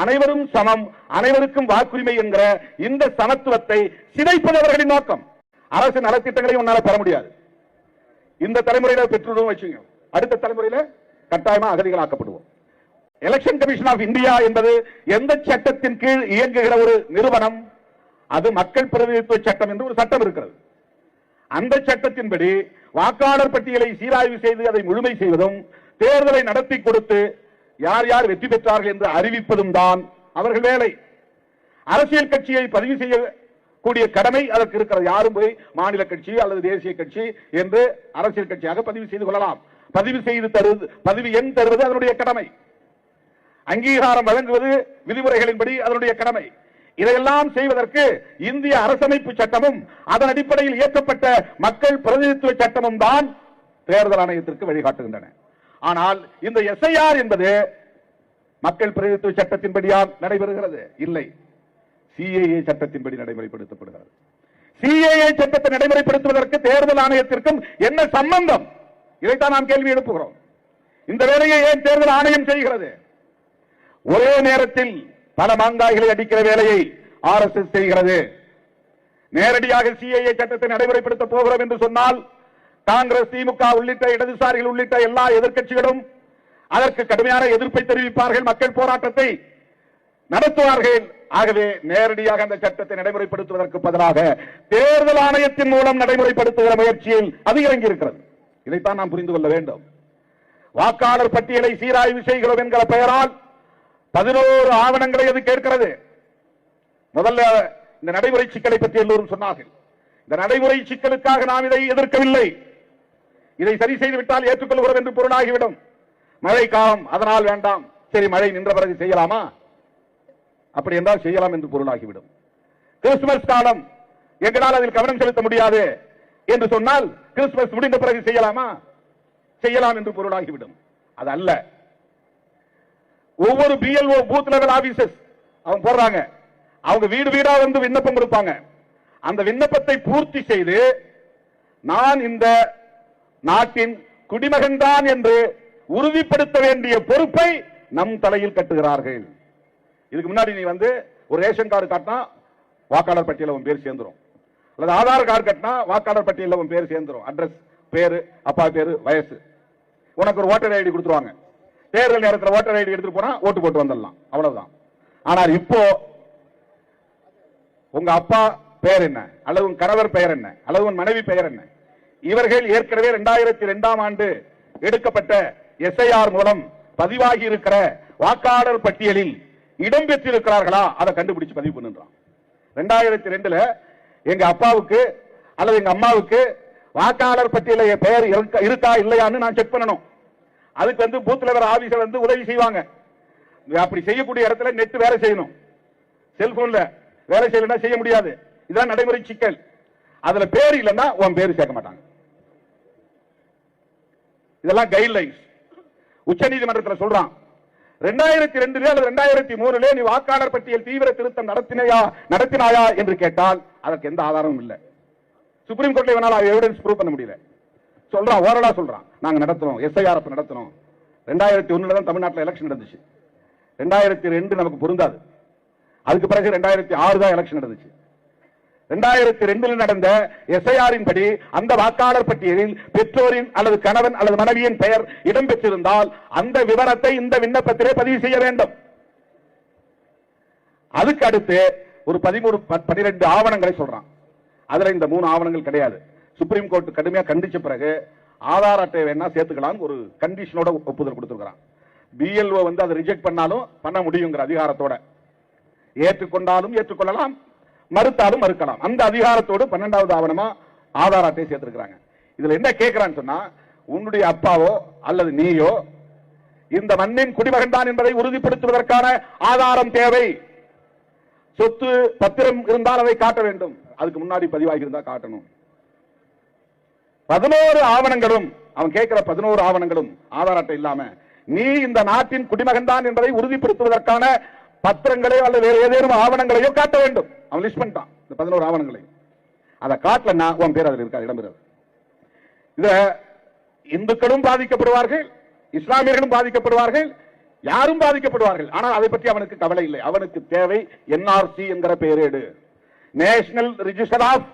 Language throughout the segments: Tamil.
அனைவரும் சமம் அனைவருக்கும் வாக்குரிமை என்கிற இந்த சமத்துவத்தை சிதைப்பதவர்களின் நோக்கம். அரசு நலத்திட்டங்களை உன்னால பெற முடியாது. இந்த தலைமுறையில பெற்றுடும் வச்சுங்க. அடுத்த தலைமுறையில கட்டாயமா அகதிகளாக்கப்படுவோம். எலெக்ஷன் கமிஷன் ஆஃப் இந்தியா என்பது எந்த சட்டத்தின் கீழ் இயங்குகிற ஒரு நிறுவனம்? அது மக்கள் பிரதிநிதித்துவ சட்டம் என்று ஒரு சட்டம் இருக்கிறது. அந்த சட்டத்தின்படி வாக்காளர் பட்டியலை சீராய்வு செய்து அதை முழுமை செய்வதும் தேர்தலை நடத்தி கொடுத்து யார் யார் வெற்றி பெற்றார்கள் என்று அறிவிப்பதும் தான் அவர்கள் வேலை. அரசியல் கட்சியை பதிவு செய்யக்கூடிய கடமை அதற்கு இருக்கிறது. யாரும் போய் மாநில கட்சி அல்லது தேசிய கட்சி என்று அரசியல் கட்சியாக பதிவு செய்து கொள்ளலாம். பதிவு செய்து தருவது பதிவு எண் தருவது அதனுடைய கடமை. அங்கீகாரம் வழங்குவது விதிமுறைகளின்படி அதனுடைய கடமை. இதையெல்லாம் செய்வதற்கு இந்திய அரசமைப்பு சட்டமும் அதன் அடிப்படையில் இயற்றப்பட்ட மக்கள் பிரதிநிதித்துவ சட்டமும் தான் தேர்தல் ஆணையத்திற்கு வழிகாட்டுகின்றன. ஆனால் இந்த எஸ்ஐஆர் என்பது மக்கள் பிரதிநிதித்துவ சட்டத்தின்படியால் நடைபெறுகிறது? இல்லை. சிஏஏ சட்டத்தின்படி நடைமுறைப்படுத்தப்படுகிறது. சிஏஏ சட்டத்தை நடைமுறைப்படுத்துவதற்கு தேர்தல் ஆணையத்திற்கும் என்ன சம்பந்தம்? இதைத்தான் நாம் கேள்வி எழுப்புகிறோம். இந்த வேலையை ஏன் தேர்தல் ஆணையம் செய்கிறது? ஒரே நேரத்தில் பல மாங்காய்களை அடிக்கிற வேலையை ஆர்எஸ்எஸ் செய்கிறது. நேரடியாக சிஐஏ சட்டத்தை நடைமுறைப்படுத்த போகிறோம் என்று சொன்னால் காங்கிரஸ் திமுக உள்ளிட்ட இடதுசாரிகள் உள்ளிட்ட எல்லா எதிர்க்கட்சிகளும் அதற்கு கடுமையான எதிர்ப்பை தெரிவிப்பார்கள். மக்கள் போராட்டத்தை நடத்துவார்கள். ஆகவே நேரடியாக அந்த சட்டத்தை நடைமுறைப்படுத்துவதற்கு பதிலாக தேர்தல் ஆணையத்தின் மூலம் நடைமுறைப்படுத்துகிற முயற்சியில் அது இறங்கி இருக்கிறது இதைத்தான் நாம் புரிந்து கொள்ள வேண்டும். வாக்காளர் பட்டியலை சீராய்வு செய்கிறோம் என்கிற பெயரால் பதினோரு ஆவணங்களை அது கேட்கிறது. முதல்ல இந்த நடைமுறை சிக்கலை பற்றி எல்லோரும் சொன்னார்கள். இந்த நடைமுறை சிக்கலுக்காக நாம் இதை எதிர்க்கவில்லை. இதை சரி செய்து விட்டால் ஏற்றுக்கொள்கிறோம் என்று பொருளாகிவிடும். மழை காலம் அதனால் வேண்டாம். சரி மழை நின்ற பிறகு செய்யலாமா? அப்படி என்றால் செய்யலாம் என்று பொருளாகிவிடும். கிறிஸ்துமஸ் காலம் எங்களால் அதில் கவனம் செலுத்த முடியாது என்று சொன்னால் கிறிஸ்துமஸ் முடிந்த பிறகு செய்யலாமா? செய்யலாம் என்று பொருளாகிவிடும். அது அல்ல. ஒவ்வொரு பிஎல்ஓ பூத் லெவல் ஆபீசர்ஸ் அவங்க போடுறாங்க. அவங்க வீடு வீடா வந்து விண்ணப்பம் கொடுப்பாங்க. அந்த விண்ணப்பத்தை பூர்த்தி செய்து நான் இந்த நாட்டின் குடிமகன் தான் என்று உறுதிப்படுத்த வேண்டிய பொறுப்பை நம் தலையில் கட்டுகிறார்கள். இதுக்கு முன்னாடி நீ வந்து ஒரு ரேஷன் கார்டு காட்டினா வாக்காளர் பட்டியல உன் பேர் சேர்ந்துரும். அல்லது ஆதார் கார்டு கட்டினா வாக்காளர் பட்டியல உன் பேர் சேர்ந்துரும். அட்ரஸ் பேரு அப்பா பேரு வயசு. உனக்கு ஒரு ஓட்டர் ஐடி கொடுத்துருவாங்க. தேர்தல் நேரத்தில் ஓட்டர் ஐடி எடுத்துட்டு போனா ஓட்டு போட்டு வந்துடலாம். அவ்வளவுதான். ஆனால் இப்போ உங்க அப்பா பெயர் என்ன? அல்லது உன் கணவர் பெயர் என்ன? அல்லது உன் மனைவி பெயர் என்ன? இவர்கள் ஏற்கனவே இரண்டாயிரத்தி இரண்டாம் ஆண்டு எடுக்கப்பட்ட எஸ்ஐஆர் மூலம் பதிவாகி இருக்கிற வாக்காளர் பட்டியலில் இடம் பெற்றிருக்கிறார்களா அதை கண்டுபிடிச்சு பதிவு பண்ணுறான் ரெண்டாயிரத்தி ரெண்டுல எங்க அப்பாவுக்கு அல்லது எங்க அம்மாவுக்கு வாக்காளர் பட்டியல பெயர் இருக்கா- இருக்கா இல்லையான்னு நான் செக் பண்ணணும். அதுக்கு வந்து பூத் லெவல் ஆபீசர் வந்து உதவி செய்வாங்க. அப்படி செய்யக்கூடிய இடத்துல நெட் வேலை செய்யணும். செல்போன்ல வேலை செய்யலன்னா செய்ய முடியாது. இதான் நடைமுறை சிக்கல். அதுல பேர் இல்லைன்னா உன் பேர் சேர்க்க மாட்டாங்க. இதெல்லாம் கைட்லைன்ஸ் உச்ச நீதிமன்றத்தில் சொல்றான். ரெண்டாயிரத்தி ரெண்டுல அல்லது ரெண்டாயிரத்தி மூணுல நீ வாக்காளர் பட்டியல் தீவிர திருத்தம் நடத்தினையா நடத்தினாயா என்று கேட்டால் அதற்கு எந்த ஆதாரமும் இல்லை. சுப்ரீம் கோர்ட்ல வேணாலும் எவிடன்ஸ் ப்ரூவ் பண்ண முடியல. சொல்றான் ஓரலா சொல்றான். நாங்க நடத்துறோம் எஸ்ஐஆர் அப்ப நடத்துறோம். ரெண்டாயிரத்தி ஒண்ணுல தான் தமிழ்நாட்டில் எலெக்ஷன் நடந்துச்சு. ரெண்டாயிரத்தி ரெண்டு நமக்கு பொருந்தாது. அதுக்கு பிறகு ரெண்டாயிரத்தி ஆறு தான் எலெக்ஷன் நடந்துச்சு. ரெண்டாயிரத்தி ரெண்டில் நடந்த எஸ்ஐஆரின் படி அந்த வாக்காளர் பட்டியலில் பெற்றோரின் அல்லது கணவன் அல்லது மனைவியின் பெயர் இடம்பெற்றிருந்தால் அந்த விவரத்தை இந்த விண்ணப்பத்திலே பதிவு செய்ய வேண்டும். அதுக்கு அடுத்து ஒரு பதிமூணு ப- பன்னிரெண்டு ஆவணங்களை சொல்றான். அதுல இந்த மூணு ஆவணங்கள் கிடையாது. சுப்ரீம் கோர்ட் கடுமையா கண்டிச்ச பிறகு ஆதார் அட்டை வேணா சேர்த்துக்கலாம் ஒரு கண்டிஷனோட ஒப்புதல் கொடுத்துருக்கிறான். பிஎல்ஓ வந்து அதை ரிஜெக்ட் பண்ணாலும் பண்ண முடியுங்கிற அதிகாரத்தோட. ஏற்றுக்கொண்டாலும் ஏற்றுக்கொள்ளலாம். மறுத்தாலும் மறுக்கலாம். அந்த அதிகாரத்தோடு பன்னெண்டாவது ஆவணமா ஆதார் அட்டை சேர்த்திருக்கிறாங்க. இதுல என்ன கேட்கிறான்னு சொன்னா உன்னுடைய அப்பாவோ அல்லது நீயோ இந்த மண்ணின் குடிமகன் தான் என்பதை உறுதிப்படுத்துவதற்கான ஆதாரம் தேவை. சொத்து பத்திரம் இருந்தால் அதை காட்ட வேண்டும். அதுக்கு முன்னாடி பதிவாகி இருந்தா காட்டணும். பதினோரு ஆவணங்களும் அவன் கேட்கிற பதினோரு ஆவணங்களும் ஆதார் அட்டை இல்லாம நீ இந்த நாட்டின் குடிமகன் தான் என்பதை உறுதிப்படுத்துவதற்கான பத்திரங்களையோ அல்லது வேறு ஏதேனும் ஆவணங்களையோ காட்ட வேண்டும். அவன் லிஸ்ட் பண்ணிட்டான். இந்த பதினோரு ஆவணங்களை. அதை காட்டலன்னா உன் பேர் அதில் இருக்கா இடம்பெறாது. இத இந்துக்களும் பாதிக்கப்படுவார்கள் இஸ்லாமியர்களும் பாதிக்கப்படுவார்கள் யாரும் பாதிக்கப்படுவார்கள். ஆனால் அதை பற்றி அவனுக்கு கவலை இல்லை. அவனுக்கு தேவை என்ஆர்சி என்கிற பெயரேடு நேஷனல் ரிஜிஸ்டர் ஆஃப்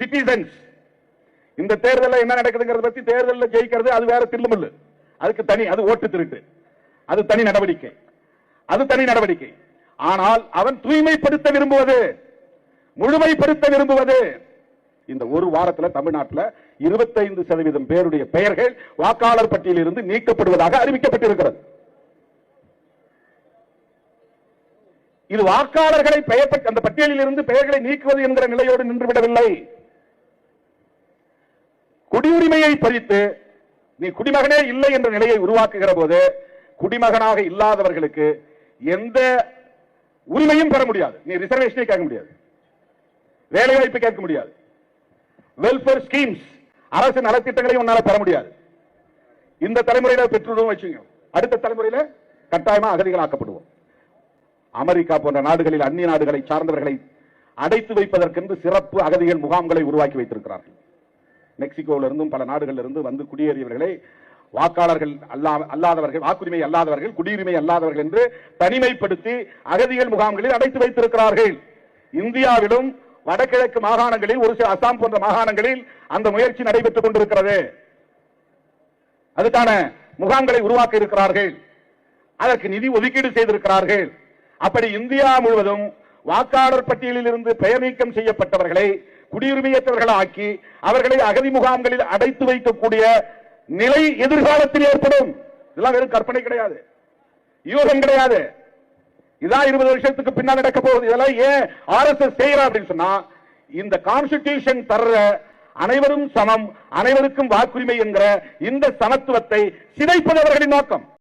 சிட்டிசன்ஸ் இந்த தேர்தலில் என்ன நடக்குதுங்கிறத பத்தி தேர்தலில் ஜெயிக்கிறது அது வேற தில்லுமில்லு அதுக்கு தனி அது ஓட்டு திருட்டு. அது தனி நடவடிக்கை. அது தனி நடவடிக்கை. ஆனால் அவன் தூய்மைப்படுத்த விரும்புவது முழுமைப்படுத்த விரும்புவது. இந்த ஒரு வாரத்தில் தமிழ்நாட்டில் 25% சதவீதம் பேருடைய பெயர்கள் வாக்காளர் பட்டியலில் இருந்து நீக்கப்படுவதாக அறிவிக்கப்பட்டிருக்கிறது. இது வாக்காளர்களை பெயர் அந்த பட்டியலில் இருந்து பெயர்களை நீக்குவது என்கிற நிலையோடு நின்றுவிடவில்லை. குடியுரிமையை பறித்து நீ குடிமகனே இல்லை என்ற நிலையை உருவாக்குகிற போது குடிமகனாக இல்லாதவர்களுக்கு எந்த உரிமையும் பெற முடியாது. நீ ரிசர்வேஷனே கேட்க முடியாது. வேலை வாய்ப்பு கேட்க முடியாது. வெல்ஃபேர் ஸ்கீம்ஸ் அரசு நலத்திட்டங்களையும் உன்னால பெற முடியாது. இந்த தலைமுறையில பெற்றுடும் வச்சுங்க அடுத்த தலைமுறையில கட்டாயமா அகதிகள் ஆக்கப்படுவோம். அமெரிக்கா போன்ற நாடுகளில் அந்நிய நாடுகளை சார்ந்தவர்களை அடைத்து வைப்பதற்கென்று சிறப்பு அகதிகள் முகாம்களை உருவாக்கி வைத்திருக்கிறார்கள். மெக்சிகோவிலிருந்தும் பல நாடுகளிலிருந்து வந்து குடியேறியவர்களை வாக்காளர்கள் அல்லா- அல்லாதவர்கள் வாக்குரிமை அல்லாதவர்கள் குடியுரிமை அல்லாதவர்கள் என்று தனிமைப்படுத்தி அகதிகள் முகாம்களில் அடைத்து வைத்திருக்கிறார்கள். இந்தியாவிலும் வடகிழக்கு மாகாணங்களில் ஒரு சில அசாம் போன்ற மாகாணங்களில் அந்த முயற்சி நடைபெற்றுக் கொண்டிருக்கிறது. அதுக்கான முகாம்களை உருவாக்க இருக்கிறார்கள். அதற்கு நிதி ஒதுக்கீடு செய்திருக்கிறார்கள். அப்படி இந்தியா முழுவதும் வாக்காளர் பட்டியலில் இருந்து பெயர் நீக்கம் செய்யப்பட்டவர்களை குடியுரிமையற்றவர்களாக்கி அவர்களை அகதி முகாம்களில் அடைத்து வைக்கக்கூடிய நிலை எதிர்காலத்தில் ஏற்படும். இதெல்லாம் வெறும் கற்பனை கிடையாது. யூகம் கிடையாது. இதான் இருபது வருஷத்துக்கு பின்னால் நடக்க போகுது. இதெல்லாம் ஏன் ஆர் எஸ் எஸ் செய்யறா அப்படின்னு சொன்னா இந்த கான்ஸ்டிடியூஷன் தர்ற அனைவரும் சமம் அனைவருக்கும் வாக்குரிமை என்கிற இந்த சமத்துவத்தை சிதைப்பது அவர்களின் நோக்கம்.